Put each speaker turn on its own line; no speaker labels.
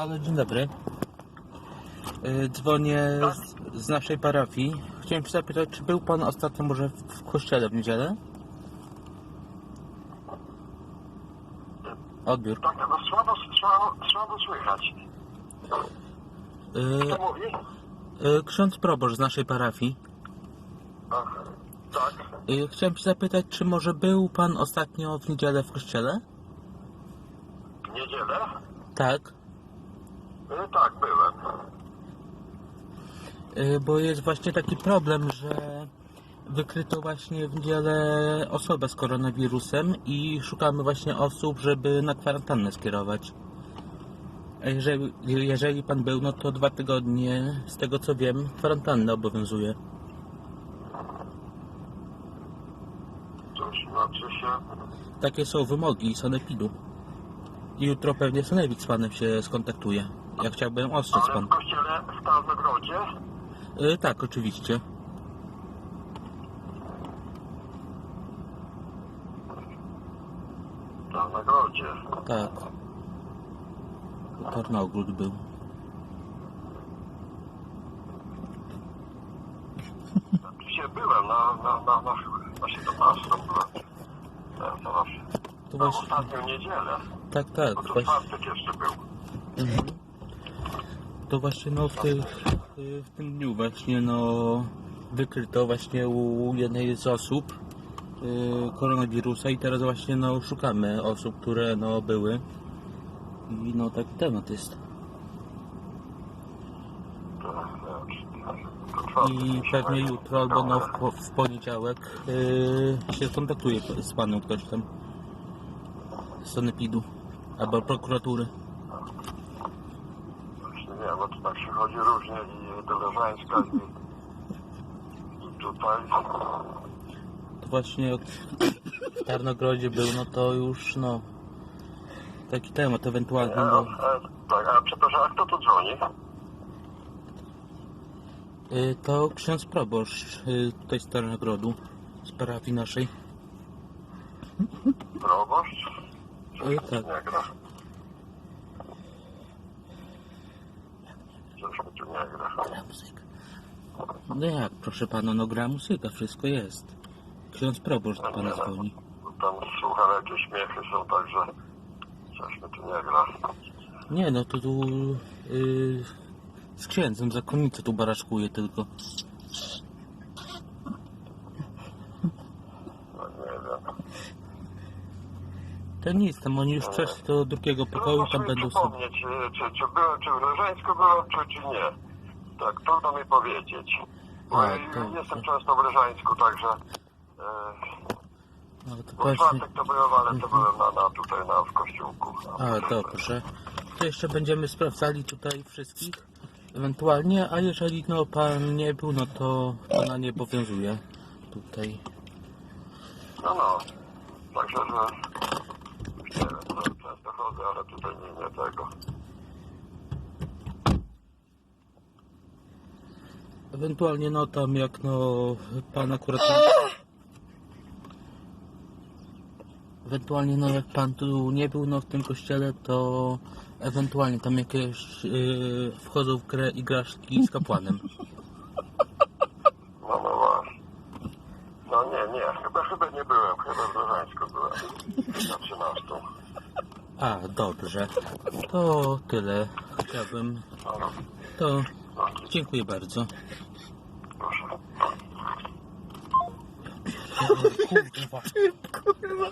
Halo, dzień dobry. Y, Dzwonię z, z naszej parafii. Chciałem się zapytać, czy był pan ostatnio może w, kościele w niedzielę? Odbiór.
Tak, no słabo, słabo, słabo słychać.
Y,
Kto mówi?
y, ksiądz proboszcz z naszej parafii.
Tak.
Y, chciałem się zapytać, czy może był pan ostatnio w niedzielę w kościele?
W niedzielę?
Tak.
E, tak, byłem.
Y, bo jest właśnie taki problem, że wykryto właśnie w niedzielę osobę z koronawirusem i szukamy właśnie osób, żeby na kwarantannę skierować. A jeżeli, jeżeli pan był, no to dwa tygodnie, z tego co wiem, kwarantanna obowiązuje.
To znaczy się...
Takie są wymogi sanepidu. Jutro pewnie sanepid z panem się skontaktuje. Ja chciałbym ostrzec
Ale
pan.
w kościele w Tarnogrodzie?
Y, tak, oczywiście.
W Tarnogrodzie.
Tak. Tarnogród był.
Byłem na, na, na, na, na 17 byłem. Ja teraz.
To
Na
właśnie,
ostatnią niedzielę.
tak, tak.
Bo to
Właśnie,
czwartek jeszcze był.
mhm. To właśnie no w, tych, w tym dniu właśnie no wykryto właśnie u jednej z osób y, koronawirusa i teraz właśnie no szukamy osób, które no były. I no taki temat jest.
To, to
I pewnie jutro albo no w, w poniedziałek y, się skontaktuje z panem ktoś tam sanepidu albo prokuratury.
Właśnie nie, bo to tak się chodzi różnie i do Leżańska i, i tutaj.
To właśnie jak w Tarnogrodzie był, no to już no taki temat ewentualnie
A,
no,
a, tak, a przepraszam, a kto tu dzwoni?
y, to ksiądz proboszcz y, tutaj z Tarnogrodu z parafii naszej
Proboszcz?
Y, tak,
Nie gra. Coś tu nie gra.
gra muzyka no jak proszę pana, no gra muzyka, wszystko jest ksiądz proboszcz do pana dzwoni
Tam słucham, jakieś śmiechy są, także coś mi tu nie gra.
nie no to tu y, z księdzem zakonnicę tu baraszkuje tylko
No nie wiem.
To nic, tam oni już przeszli do drugiego pokoju, tam
mi
będą sobie
przypomnieć, czy, czy, czy byłem, czy w Leżańsku byłem, czy, czy nie. Tak, trudno mi powiedzieć. Bo
A,
ja
to-
jestem
to-
często w Leżańsku, także... E,
no to
bo w
właśnie
czwartek to byłem, ale to byłem na, na tutaj na, w kościółku.
A, dobrze. To jeszcze będziemy sprawdzali tutaj wszystkich, ewentualnie, a jeżeli no pan nie był, no to, to na nie obowiązuje tutaj.
No, no. Także, że... To często chodzę, ale tutaj nie, nie tego.
Ewentualnie no tam jak no pan akurat... Ewentualnie no jak pan tu nie był no w tym kościele, to ewentualnie tam jakieś yy, wchodzą w grę igraszki z kapłanem.
No, no właśnie. No nie, nie, chyba, nie byłem, chyba w Leżańsku byłem. Na 13.
A, dobrze. To tyle. Chciałbym.
No, no,
To
no,
dziękuję bardzo.
proszę.
Kurwa.